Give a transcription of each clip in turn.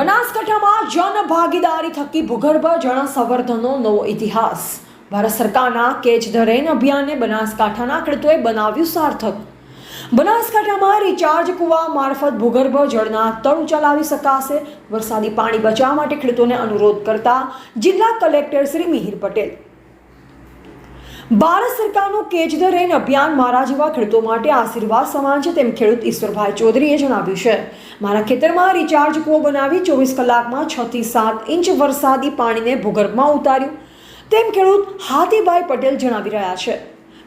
બનાસકાંઠામાં જન ભાગીદારી થકી ભૂગર્ભ જળ સંવર્ધનનો નવો ઇતિહાસ. ભારત સરકારના કેચ ધ રેન અભિયાનને બનાસકાંઠાના ખેડૂતોએ બનાવ્યું સાર્થક. બનાસકાંઠામાં રિચાર્જ કુવા મારફત ભૂગર્ભ જળના તળ ચલાવી શકાશે. વરસાદી પાણી બચાવવા માટે ખેડૂતોને અનુરોધ કરતા જિલ્લા કલેક્ટર શ્રી મિહિર પટેલ. ભારત સરકારનું કેચ ધ રેન અભિયાન મારા જેવા ખેડૂતો માટે આશીર્વાદ સમાન છે તેમ ખેડૂત ઈશ્વરભાઈ ચૌધરીએ જણાવ્યું છે. મારા ખેતરમાં રિચાર્જ કૂવો બનાવી ચોવીસ કલાકમાં છ થી સાત ઇંચ વરસાદી પાણીને ભૂગર્ભમાં ઉતાર્યું. તેમ ખેડૂત હાથીભાઈ પટેલ જણાવી રહ્યા છે.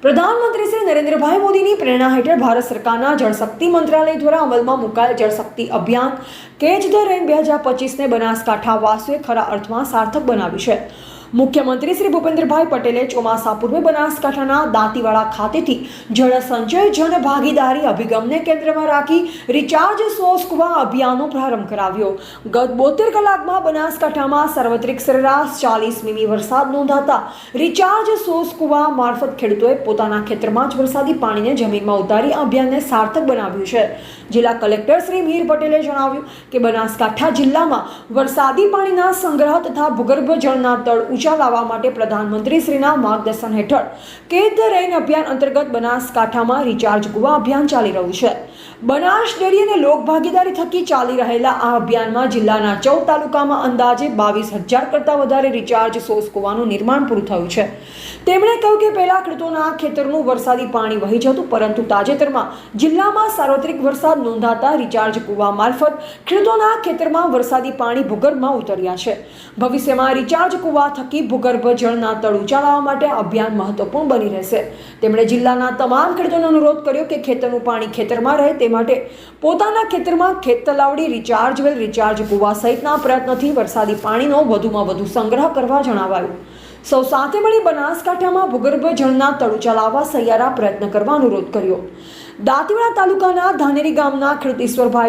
પ્રધાનમંત્રી શ્રી નરેન્દ્રભાઈ મોદીની પ્રેરણા હેઠળ ભારત સરકારના જળશક્તિ મંત્રાલય દ્વારા અમલમાં મુકાયેલ જળશક્તિ અભિયાન કેચ ધ રેન બે હજાર પચીસને બનાસકાંઠા વાસીઓએ ખરા અર્થમાં સાર્થક બનાવ્યું છે. મુખ્યમંત્રી શ્રી ભૂપેન્દ્રભાઈ પટેલે ચોમાસા પૂર્વે બનાસકાંઠાના દાંતીવાડા ખાતેથી જળ સંચય જન ભાગીદારી અભિગમને કેન્દ્રમાં રાખી રિચાર્જ સોસ કુવા અભિયાનનો પ્રારંભ કરાવ્યો. ગત બોતેર કલાકમાં બનાસકાંઠામાં સાર્વત્રિક સરેરાશ ચાલીસ મીમી વરસાદ નોંધાતા રિચાર્જ સોસ કુવા મારફત ખેડૂતોએ પોતાના ખેતરમાં જ વરસાદી પાણીને જમીનમાં ઉતારી અભિયાનને સાર્થક બનાવ્યું છે. જિલ્લા કલેક્ટર શ્રી મીર પટેલે જણાવ્યું કે બનાસકાંઠા જિલ્લામાં વરસાદી પાણીના સંગ્રહ તથા ભૂગર્ભ જળના તળ ઊંચા લાવવા માટે પ્રધાનમંત્રી શ્રીના માર્ગદર્શન હેઠળ કેદ રેન અભિયાન અંતર્ગત બનાસકાંઠામાં રિચાર્જ કુવા અભિયાન ચાલી રહ્યું છે. બનાસ ડેરી અને લોક ભાગીદારી થકી ચાલી રહેલા આ અભિયાનમાં જિલ્લાના ચૌદ તાલુકામાં અંદાજે બાવીસ હજાર કરતાં વધારે રિચાર્જ સોર્સ કૂવાનું નિર્માણ પૂરું થયું છે. તેમણે કહ્યું કે પહેલા ખેડૂતોના ખેતરનું વરસાદી પાણી વહી જતું, પરંતુ તાજેતરમાં જિલ્લામાં સાર્વત્રિક વરસાદ નોંધાતા રિચાર્જ કૂવા મારફત ખેડૂતોના ખેતરમાં વરસાદી પાણી ભૂગર્ભમાં ઉતર્યા છે. ભવિષ્યમાં રિચાર્જ કૂવા થકી ભૂગર્ભ જળના તળ ઉચાળવા માટે અભિયાન મહત્વપૂર્ણ બની રહેશે. તેમણે જિલ્લાના તમામ ખેડૂતોને અનુરોધ કર્યો કે ખેતરનું પાણી ખેતરમાં રહે તે માટે પોતાના ખેતરમાં ખેત રિચાર્જ વેલ રિચાર્જ કુવા સહિતના પ્રયત્નોથી વરસાદી પાણીનો વધુમાં વધુ સંગ્રહ કરવા જણાવાયું. સૌ સાથે મળી બનાસકાંઠામાં ભૂગર્ભ જળના તળુ ચલાવવા સહિયારા પ્રયત્ન કરવા અનુરોધ કર્યો. દાંતીવાડા તાલુકાના ધાનેરી ગામના ખેડૂત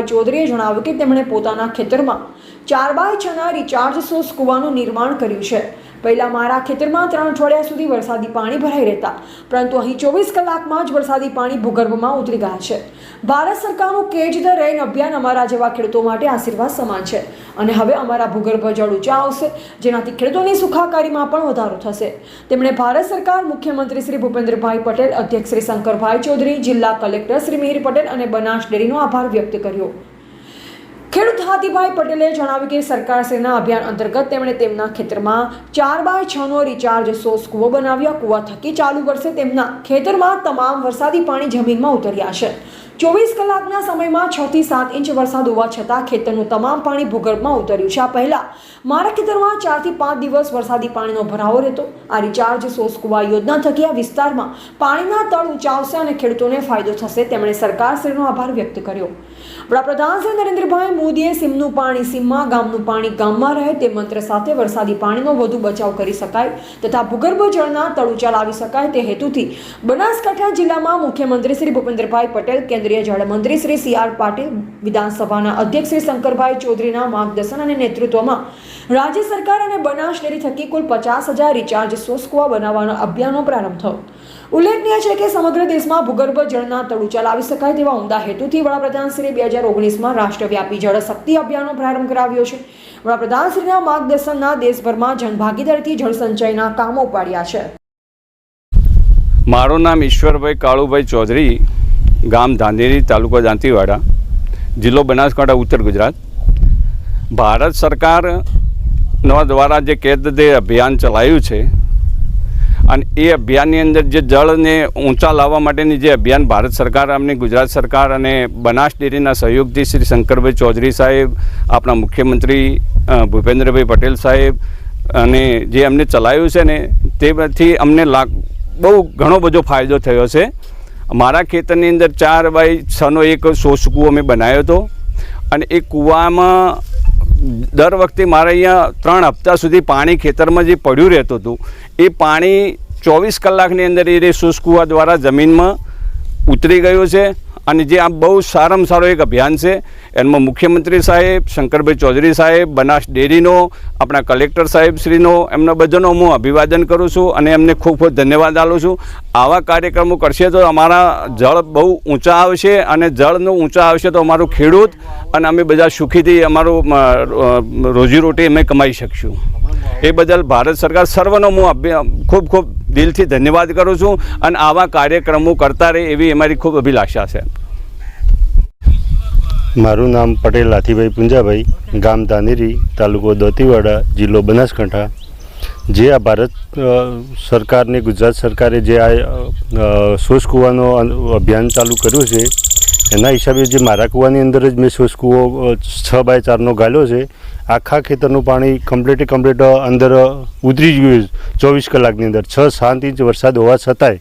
ચૌધરીએ જણાવ્યું કે તેમણે પોતાના ખેતરમાં ચાર બાય છના રિચાર્જ સોસ કૂવાનું નિર્માણ કર્યું છે. પહેલાં મારા ખેતરમાં ત્રણ અઠવાડિયા સુધી વરસાદી પાણી ભરાઈ રહેતા, પરંતુ અહીં ચોવીસ કલાકમાં જ વરસાદી પાણી ભૂગર્ભમાં ઉતરી ગયા છે. ભારત સરકારનું કેચ ધ રેન અભિયાન અમારા જેવા ખેડૂતો માટે આશીર્વાદ સમાન છે અને હવે અમારા ભૂગર્ભ જળ ઊંચા આવશે, જેનાથી ખેડૂતોની સુખાકારીમાં પણ વધારો થશે. તેમણે ભારત સરકાર, મુખ્યમંત્રી શ્રી ભૂપેન્દ્રભાઈ પટેલ, અધ્યક્ષ શ્રી શંકરભાઈ ચૌધરી, જિલ્લા કલેક્ટર શ્રી મિહિર પટેલ અને બનાસ ડેરીનો આભાર વ્યક્ત કર્યો. ખેડૂત હાથીભાઈ પટેલે જણાવ્યું કે સરકારશ્રીના અભિયાન અંતર્ગત તેમણે તેમના ખેતરમાં ચાર બાય છનો રિચાર્જ સોર્સ કૂવો બનાવ્યા. કૂવા થકી ચાલુ વર્ષે તેમના ખેતરમાં તમામ વરસાદી પાણી જમીનમાં ઉતર્યા છે. ચોવીસ કલાકના સમયમાં છ થી સાત ઇંચ વરસાદ હોવા છતાં ખેતરનું તમામ પાણી ભૂગર્ભમાં ઉતર્યું છે. આ પહેલા મારા ખેતરમાં ચારથી પાંચ દિવસ વરસાદી પાણીનો ભરાવો રહેતો. આ રિચાર્જ સોસ કુવા યોજના થકી આ વિસ્તારમાં પાણીના તળ ઊંચાવશે અને ખેડૂતોને ફાયદો થશે. તેમણે સરકારશ્રીનો આભાર વ્યક્ત કર્યો. વડાપ્રધાન શ્રી નરેન્દ્રભાઈ મોદીએ સીમનું પાણી સીમમાં, ગામનું પાણી ગામમાં રહે તે મંત્ર સાથે વરસાદી પાણીનો વધુ બચાવ કરી શકાય તથા ભૂગર્ભ જળના તળુચા લાવી શકાય તે હેતુથી બનાસકાંઠા જિલ્લામાં મુખ્યમંત્રી શ્રી ભૂપેન્દ્રભાઈ પટેલ, કેન્દ્રીય જળમંત્રી શ્રી સી આર પાટીલ, વિધાનસભાના અધ્યક્ષ શ્રી શંકરભાઈ ચૌધરીના માર્ગદર્શન અને નેતૃત્વમાં રાજ્ય સરકાર અને બનાસ ડેરી થકી કુલ પચાસ હજાર રિચાર્જ સોસ્કુઆ બનાવવાના અભિયાનનો પ્રારંભ થયો. ઉલ્લેખનીય છે કે સમગ્ર દેશમાં ભૂગર્ભ જળના તળ ઊંચા લાવી શકાય તેવા ઉમદા હેતુથી વડાપ્રધાન શ્રી બે હજાર ઓગણીસમાં રાષ્ટ્રવ્યાપી જળ શક્તિ અભિયાનનો પ્રારંભ કરાવ્યો છે. વડાપ્રધાન શ્રીના માર્ગદર્શનના દેશભરમાં જનભાગીદારીથી જળ સંચયના કામો ઉપાડ્યા છે. મારું નામ ઈશ્વરભાઈ કાળુભાઈ ચૌધરી, ગામ ધાંધેરી, તાલુકો દાંતીવાડા જિલ્લો બનાસકાંઠા, ઉત્તર ગુજરાત. ભારત સરકાર દ્વારા જે કેદ દે અભિયાન ચલાવ્યું છે અને એ અભિયાનની અંદર જે જળને ઊંચા લાવવા માટેની જે અભિયાન ભારત સરકાર અમને ગુજરાત સરકાર અને બનાસ ડેરીના સહયોગથી શ્રી શંકરભાઈ ચૌધરી સાહેબ, આપણા મુખ્યમંત્રી ભૂપેન્દ્રભાઈ પટેલ સાહેબ અને જે અમને ચલાવ્યું છે ને, તેમાંથી અમને લાગ, બહુ ઘણો બધો ફાયદો થયો છે. મારા ખેતરની અંદર ચાર બાય છનો એક શોષ કૂવો અમે બનાવ્યો હતો અને એ કૂવામાં દર વખતે મારે અહીંયા ત્રણ હપ્તા સુધી પાણી ખેતરમાં જે પડ્યું રહેતું હતું, એ પાણી ચોવીસ કલાકની અંદર એ રે શુષ્ક કૂવા દ્વારા જમીનમાં ઉતરી ગયું છે. અને જે આ બહુ સારામાં સારો એક અભિયાન છે, એમાં મુખ્યમંત્રી સાહેબ, શંકરભાઈ ચૌધરી સાહેબ, બનાસ ડેરીનો, આપણા કલેક્ટર સાહેબ શ્રીનો એમના બધાનો હું અભિવાદન કરું છું અને એમને ખૂબ ખૂબ ધન્યવાદ આપું છું. આવા કાર્યક્રમો કરશે તો અમારા જળ બહુ ઊંચા આવશે અને જળનું ઊંચા આવશે તો અમારું ખેડૂત અને અમે બધા સુખીથી અમારું રોજીરોટી અમે કમાઈ શકશું. એ બદલ ભારત સરકાર સર્વનો હું ખૂબ ખૂબ દિલથી ધન્યવાદ કરું છું અને આવા કાર્યક્રમો કરતા રહે એવી અમારી ખૂબ અભિલાષા છે. મારું નામ પટેલ લાથીભાઈ પુંજાભાઈ, ગામ ધાનેરી, તાલુકો દોતીવાડા, જિલ્લો બનાસકાંઠા. જે આ ભારત સરકારની, ગુજરાત સરકારે જે આ શોષ કૂવાનો અભિયાન ચાલુ કર્યું છે, એના હિસાબે જે મારા કૂવાની અંદર જ મેં શોષ કૂવો છ બાય ચારનો ગાળ્યો છે, આખા ખેતરનું પાણી કમ્પ્લીટે કમ્પ્લીટ અંદર ઉતરી ગયું ચોવીસ કલાકની અંદર. છ સાત ઇંચ વરસાદ હોવા છતાંય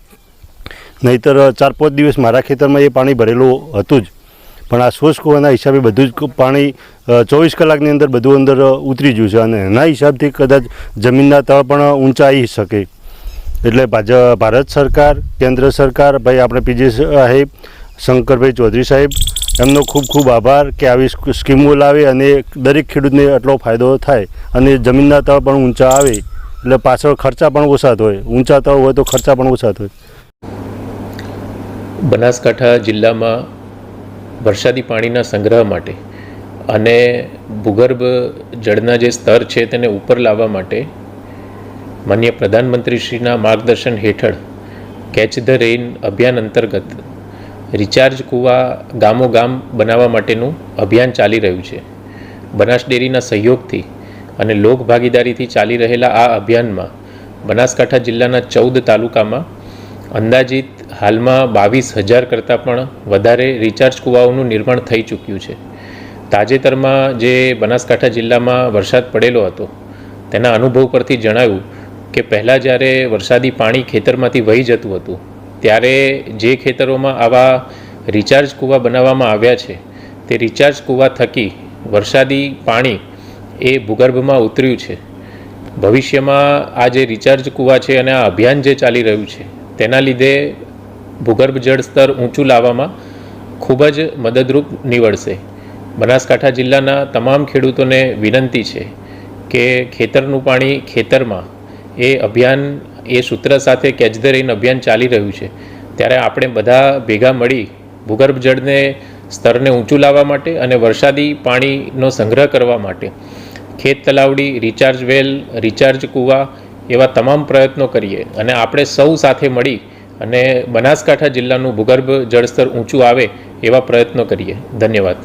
નહીતર ચાર પાંચ દિવસ મારા ખેતરમાં એ પાણી ભરેલું હતું જ. પણ આ શોષ કૂવાના હિસાબે બધું જ પાણી ચોવીસ કલાકની અંદર બધું અંદર ઉતરી ગયું છે અને એના હિસાબથી કદાચ જમીનના તળ પણ ઊંચા આવી શકે. એટલે ભાજ, ભારત સરકાર, કેન્દ્ર સરકાર, ભાઈ આપણે પીજે સાહેબ, શંકરભાઈ ચૌધરી સાહેબ, એમનો ખૂબ ખૂબ આભાર કે આવી સ્કીમો લાવે અને દરેક ખેડૂતને આટલો ફાયદો થાય અને જમીનના તળ પણ ઊંચા આવે. એટલે પાછળ ખર્ચા પણ ઓછા થાય. ઊંચા તળ હોય તો ખર્ચા પણ ઓછા થાય. બનાસકાંઠા જિલ્લામાં વરસાદી પાણીના સંગ્રહ માટે અને ભૂગર્ભ જળના જે સ્તર છે તેને ઉપર લાવવા માટે માન્ય પ્રધાનમંત્રીશ્રીના માર્ગદર્શન હેઠળ કેચ ધ રેઇન અભિયાન અંતર્ગત રિચાર્જ કૂવા ગામો ગામ બનાવવા માટેનું અભિયાન ચાલી રહ્યું છે. બનાસ ડેરીના સહયોગથી અને લોક ભાગીદારીથી ચાલી રહેલા આ અભિયાનમાં બનાસકાંઠા જિલ્લાના ચૌદ તાલુકામાં અંદાજિત હાલમાં બાવીસ હજાર કરતાં પણ વધારે રિચાર્જ કૂવાઓનું નિર્માણ થઈ ચૂક્યું છે. તાજેતરમાં જે બનાસકાંઠા જિલ્લામાં વરસાદ પડેલો હતો, તેના અનુભવ પરથી જણાવ્યું કે પહેલાં જ્યારે વરસાદી પાણી ખેતરમાંથી વહી જતું હતું, ત્યારે જે ખેતરોમાં આવા રિચાર્જ કૂવા બનાવવામાં આવ્યા છે, તે રિચાર્જ કૂવા થકી વરસાદી પાણી એ ભૂગર્ભમાં ઉતર્યું છે. ભવિષ્યમાં આ જે રિચાર્જ કૂવા છે અને આ અભિયાન જે ચાલી રહ્યું છે, તેના લીધે ભૂગર્ભ જળ સ્તર ઊંચું લાવવામાં ખૂબ જ મદદરૂપ નીવડશે. બનાસકાંઠા જિલ્લાના તમામ ખેડૂતોને વિનંતી છે કે ખેતરનું પાણી ખેતરમાં એ અભિયાન, એ સૂત્ર સાથે કેચ ધ રેઇન અભિયાન ચાલી રહ્યું છે. ત્યારે આપણે બધા ભેગા મળી ભૂગર્ભ જળને, સ્તરને ઊંચું લાવવા માટે અને વરસાદી પાણીનો સંગ્રહ કરવા માટે ખેત તલાવડી, રિચાર્જ વેલ, રિચાર્જ કૂવા એવા તમામ પ્રયત્નો કરીએ અને આપણે સૌ સાથે મળી અને બનાસકાંઠા જિલ્લાનું ભૂગર્ભ જળસ્તર ઊંચું આવે એવા પ્રયત્નો કરીએ. ધન્યવાદ.